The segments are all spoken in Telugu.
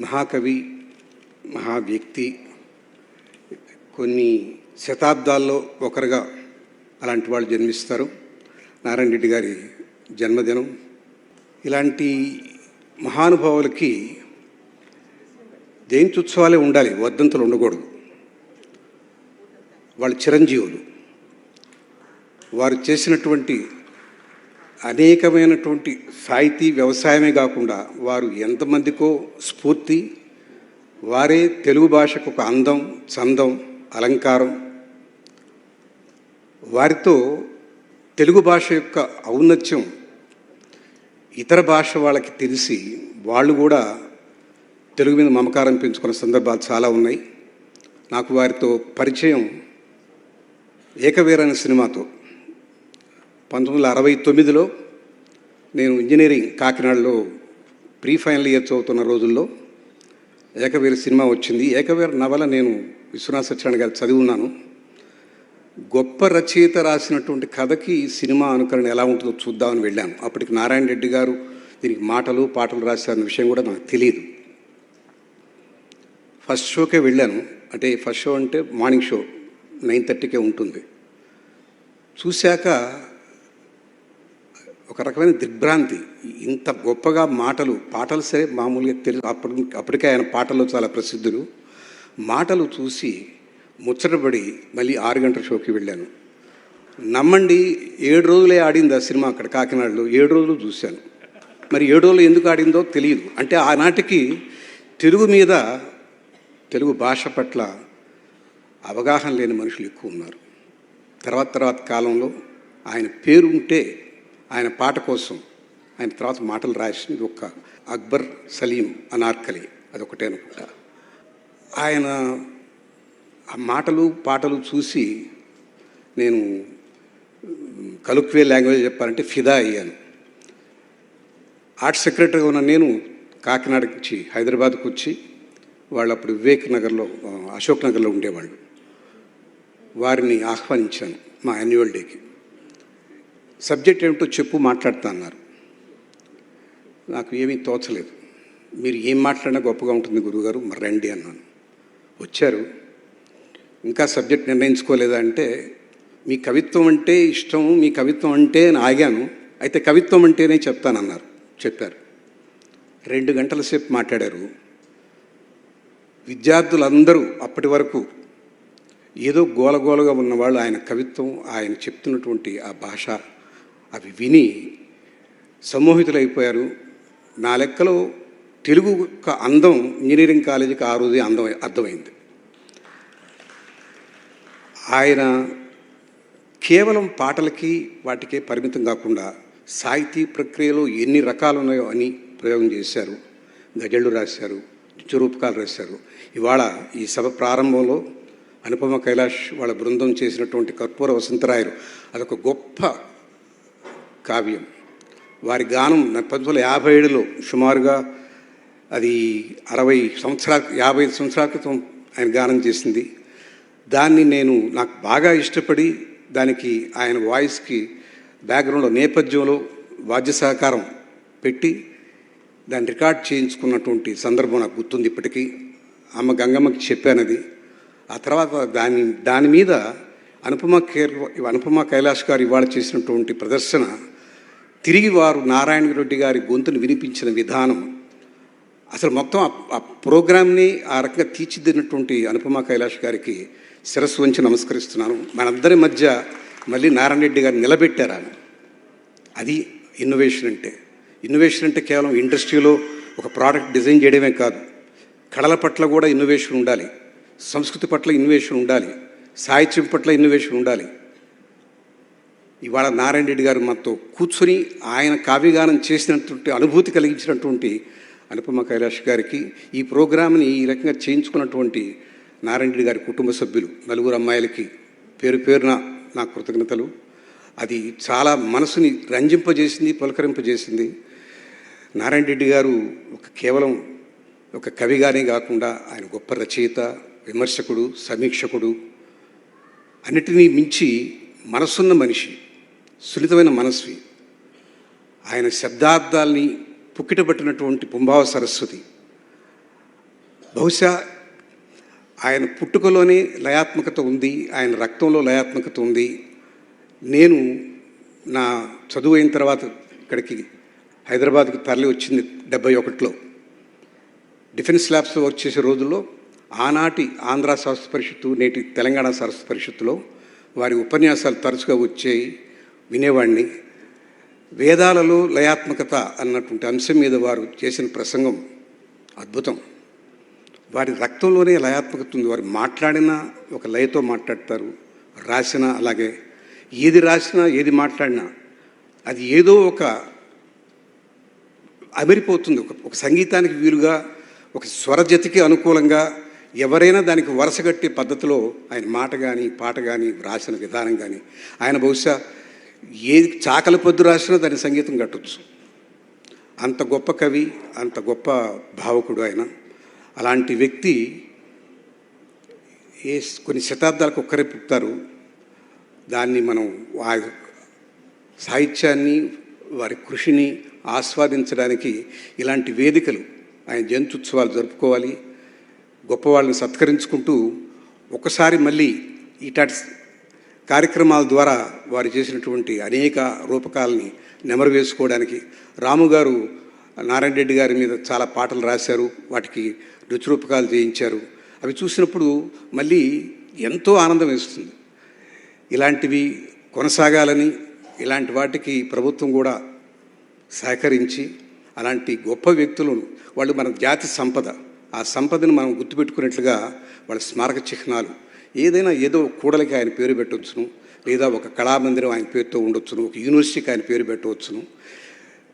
మహాకవి మహా వ్యక్తి కొన్ని శతాబ్దాల్లో ఒకరుగా అలాంటి వాళ్ళు జన్మిస్తారు. నారాయణ రెడ్డి గారి జన్మదినం. ఇలాంటి మహానుభావులకి జయంత్యుత్సవాలే ఉండాలి వర్ధంతులు ఉండకూడదు. వాళ్ళు చిరంజీవులు. వారు చేసినటువంటి అనేకమైనటువంటి సాహితీ వ్యవసాయమే కాకుండా వారు ఎంతమందికో స్ఫూర్తి వారే తెలుగు భాషకు ఒక అందం చందం అలంకారం. వారితో తెలుగు భాష యొక్క ఔన్నత్యం ఇతర భాష వాళ్ళకి తెలిసి వాళ్ళు కూడా తెలుగు మీద మమకారం పెంచుకున్న సందర్భాలు చాలా ఉన్నాయి. నాకు వారితో పరిచయం ఏకవీర అనే సినిమాతో. పంతొమ్మిది వందల అరవై తొమ్మిదిలో నేను ఇంజనీరింగ్ కాకినాడలో ప్రీ ఫైనల్ ఇయర్ చదువుతున్న రోజుల్లో ఏకవీర సినిమా వచ్చింది. ఏకవీర నవల నేను విశ్వనాథ సత్యనారాయణ గారు చదివి ఉన్నాను. గొప్ప రచయిత రాసినటువంటి కథకి ఈ సినిమా అనుకరణ ఎలా ఉంటుందో చూద్దామని వెళ్ళాను. అప్పటికి నారాయణ రెడ్డి గారు దీనికి మాటలు పాటలు రాశారన్న విషయం కూడా నాకు తెలియదు. ఫస్ట్ షోకే వెళ్ళాను. అంటే ఫస్ట్ షో అంటే మార్నింగ్ షో నైన్ థర్టీకే ఉంటుంది. చూశాక ఒక రకమైన దిగ్భ్రాంతి. ఇంత గొప్పగా మాటలు పాటలు సరే మామూలుగా తెలుసు అప్పటి అప్పటికే ఆయన పాటలు చాలా ప్రసిద్ధులు. మాటలు చూసి ముచ్చటపడి మళ్ళీ ఆరు గంటల షోకి వెళ్ళాను. నమ్మండి ఏడు రోజులే ఆడింది ఆ సినిమా అక్కడ కాకినాడలో ఏడు రోజులు చూశాను. మరి ఏడు రోజులు ఎందుకు ఆడిందో తెలియదు. అంటే ఆనాటికి తెలుగు మీద తెలుగు భాష పట్ల అవగాహన లేని మనుషులు ఎక్కువ ఉన్నారు. తర్వాత తర్వాత కాలంలో ఆయన పేరు ఉంటే ఆయన పాట కోసం ఆయన తర్వాత మాటలు రాసింది ఒక అక్బర్ సలీం అనార్కలి అదొకటే అనుకుంటా. ఆయన ఆ మాటలు పాటలు చూసి నేను కలుక్వే లాంగ్వేజ్ చెప్పాలంటే ఫిదా అయ్యాను. ఆర్ట్ సెక్రటరీగా ఉన్న నేను కాకినాడకి వచ్చి హైదరాబాద్కి వచ్చి వాళ్ళు అప్పుడు వివేక్ నగర్లో అశోక్ నగర్లో ఉండేవాళ్ళు. వారిని ఆహ్వానించాను మా యాన్యువల్ డేకి. సబ్జెక్ట్ ఏమిటో చెప్పు మాట్లాడుతా అన్నారు. నాకు ఏమీ తోచలేదు. మీరు ఏం మాట్లాడినా గొప్పగా ఉంటుంది గురువుగారు మరి రండి అన్నాను. వచ్చారు. ఇంకా సబ్జెక్ట్ నిర్ణయించుకోలేదా అంటే మీ కవిత్వం అంటే ఇష్టం మీ కవిత్వం అంటే నేను ఆగాను. అయితే కవిత్వం అంటేనే చెప్తానన్నారు చెప్పారు. రెండు గంటల సేపు మాట్లాడారు. విద్యార్థులందరూ అప్పటి వరకు ఏదో గోలగోలగా ఉన్నవాళ్ళు ఆయన కవిత్వం ఆయన చెప్తున్నటువంటి ఆ భాష అవి విని సమ్మోహితులైపోయారు. నా లెక్కలో తెలుగు యొక్క అందం ఇంజనీరింగ్ కాలేజీకి ఆ రోజు అందం అర్థమైంది. ఆయన కేవలం పాటలకి వాటికే పరిమితం కాకుండా సాహితీ ప్రక్రియలో ఎన్ని రకాలు ఉన్నాయో అని ప్రయోగం చేశారు. గజళ్ళు రాశారు నిత్యరూపకాలు రాశారు. ఇవాళ ఈ సభ ప్రారంభంలో అనుపమ కైలాష్ వాళ్ళ బృందం చేసినటువంటి కర్పూర వసంతరాయలు అదొక గొప్ప కావ్యం. వారి గానం పంతొమ్మిది వందల యాభై ఏడులో సుమారుగా అది అరవై సంవత్సరాల యాభై ఐదు సంవత్సరాల క్రితం ఆయన గానం చేసింది. దాన్ని నేను నాకు బాగా ఇష్టపడి దానికి ఆయన వాయిస్కి బ్యాక్గ్రౌండ్లో నేపథ్యంలో వాద్య సహకారం పెట్టి దాన్ని రికార్డ్ చేయించుకున్నటువంటి సందర్భం నాకు గుర్తుంది ఇప్పటికీ. అమ్మ గంగమ్మకి చెప్పానది ఆ తర్వాత దాని దాని మీద అనుపమ కేర్ అనుపమ కైలాష్ గారు ఇవాళ చేసినటువంటి ప్రదర్శన తిరిగి వారు నారాయణ రెడ్డి గారి గొంతును వినిపించిన విధానం అసలు మొత్తం ఆ- ప్రోగ్రామ్ని ఆ రకంగా తీర్చిదిద్దినటువంటి అనుపమ కైలాష్ గారికి శిరస్సు వంచి నమస్కరిస్తున్నాను. మనందరి మధ్య మళ్ళీ నారాయణ రెడ్డి గారు నిలబెట్టారు? ఆమె అది ఇన్నోవేషన్ అంటే. ఇన్నోవేషన్ అంటే కేవలం ఇండస్ట్రీలో ఒక ప్రోడక్ట్ డిజైన్ చేయడమే కాదు. కళల పట్ల కూడా ఇన్నోవేషన్ ఉండాలి. సంస్కృతి పట్ల ఇన్నోవేషన్ ఉండాలి. సాహిత్యం పట్ల ఇన్నోవేషన్ ఉండాలి. ఇవాళ నారాయణ రెడ్డి గారు మాతో కూర్చొని ఆయన కావ్యగానం చేసినటువంటి అనుభూతి కలిగించినటువంటి అనుపమ కైలాష్ గారికి ఈ ప్రోగ్రామ్ని ఈ రకంగా చేయించుకున్నటువంటి నారాయణ రెడ్డి గారి కుటుంబ సభ్యులు నలుగురు అమ్మాయిలకి పేరు పేరున నా కృతజ్ఞతలు. అది చాలా మనసుని రంజింపజేసింది పులకరింపజేసింది. నారాయణ రెడ్డి గారు ఒక కేవలం ఒక కవిగానే కాకుండా ఆయన గొప్ప రచయిత విమర్శకుడు సమీక్షకుడు. అన్నిటినీ మించి మనసున్న మనిషి. సున్నితమైన మనస్వి. ఆయన శబ్దార్థాల్ని పుక్కిటబట్టినటువంటి పుంభావ సరస్వతి. బహుశా ఆయన పుట్టుకలోనే లయాత్మకత ఉంది ఆయన రక్తంలో లయాత్మకత ఉంది. నేను నా చదువు అయిన తర్వాత ఇక్కడికి హైదరాబాద్కి తరలి వచ్చింది డెబ్బై ఒకటిలో. డిఫెన్స్ ల్యాబ్స్లో వర్క్ చేసే రోజుల్లో ఆనాటి ఆంధ్ర సరస్వతి పరిషత్తు నేటి తెలంగాణ సరస్వతి పరిషత్తులో వారి ఉపన్యాసాలు తరచుగా వచ్చాయి. వినేవాడిని వేదాలలో లయాత్మకత అన్నటువంటి అంశం మీద వారు చేసిన ప్రసంగం అద్భుతం. వారి రక్తంలోనే లయాత్మకత ఉంది. వారు మాట్లాడినా ఒక లయతో మాట్లాడతారు రాసినా అలాగే. ఏది రాసినా ఏది మాట్లాడినా అది ఏదో ఒక అమిరిపోతుంది. ఒక ఒక సంగీతానికి వీలుగా ఒక స్వరజతికి అనుకూలంగా ఎవరైనా దానికి వరుసగట్టే పద్ధతిలో ఆయన మాట కానీ పాట కానీ రాసిన విధానం కానీ ఆయన బహుశా ఏ చాకల పొద్దు రాసినా దాని సంగీతం కట్టొచ్చు. అంత గొప్ప కవి అంత గొప్ప భావకుడు ఆయన. అలాంటి వ్యక్తి ఏ కొన్ని శతాబ్దాలకు ఒక్కరే పుట్టారు దాన్ని మనం ఆ సాహిత్యాన్ని వారి కృషిని ఆస్వాదించడానికి ఇలాంటి వేదికలు ఆయన జంతుత్సవాలు జరుపుకోవాలి. గొప్పవాళ్ళని సత్కరించుకుంటూ ఒకసారి మళ్ళీ ఇటాటి కార్యక్రమాల ద్వారా వారు చేసినటువంటి అనేక రూపకాలని నెమరు వేసుకోవడానికి రాము గారు నారాయణ రెడ్డి గారి మీద చాలా పాటలు రాశారు వాటికి రుచిరూపకాలు చేయించారు. అవి చూసినప్పుడు మళ్ళీ ఎంతో ఆనందం వేస్తుంది. ఇలాంటివి కొనసాగాలని ఇలాంటి వాటికి ప్రభుత్వం కూడా సహకరించి అలాంటి గొప్ప వ్యక్తులను వాళ్ళు మన జాతి సంపద ఆ సంపదను మనం గుర్తుపెట్టుకున్నట్లుగా వాళ్ళ స్మారక చిహ్నాలు ఏదైనా ఏదో కూడలికి ఆయన పేరు పెట్టవచ్చును లేదా ఒక కళామందిరం ఆయన పేరుతో ఉండొచ్చును ఒక యూనివర్సిటీకి ఆయన పేరు పెట్టవచ్చును.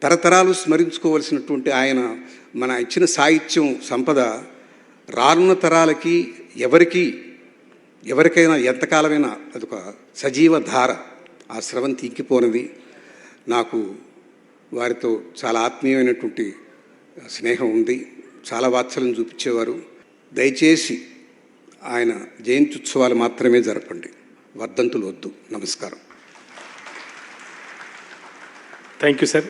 తరతరాలు స్మరించుకోవలసినటువంటి ఆయన మన ఇచ్చిన సాహిత్యం సంపద రానున్న తరాలకి ఎవరికి ఎవరికైనా ఎంతకాలమైనా అదొక సజీవ ధార. ఆ స్రవం ఇంకిపోనది నాకు వారితో చాలా ఆత్మీయమైనటువంటి స్నేహం ఉంది. చాలా వాత్సల్యం చూపించేవారు. దయచేసి ఆయన జయంత్యుత్సవాలు మాత్రమే జరపండి. వర్ధంతులు వద్దు. నమస్కారం. Thank you sir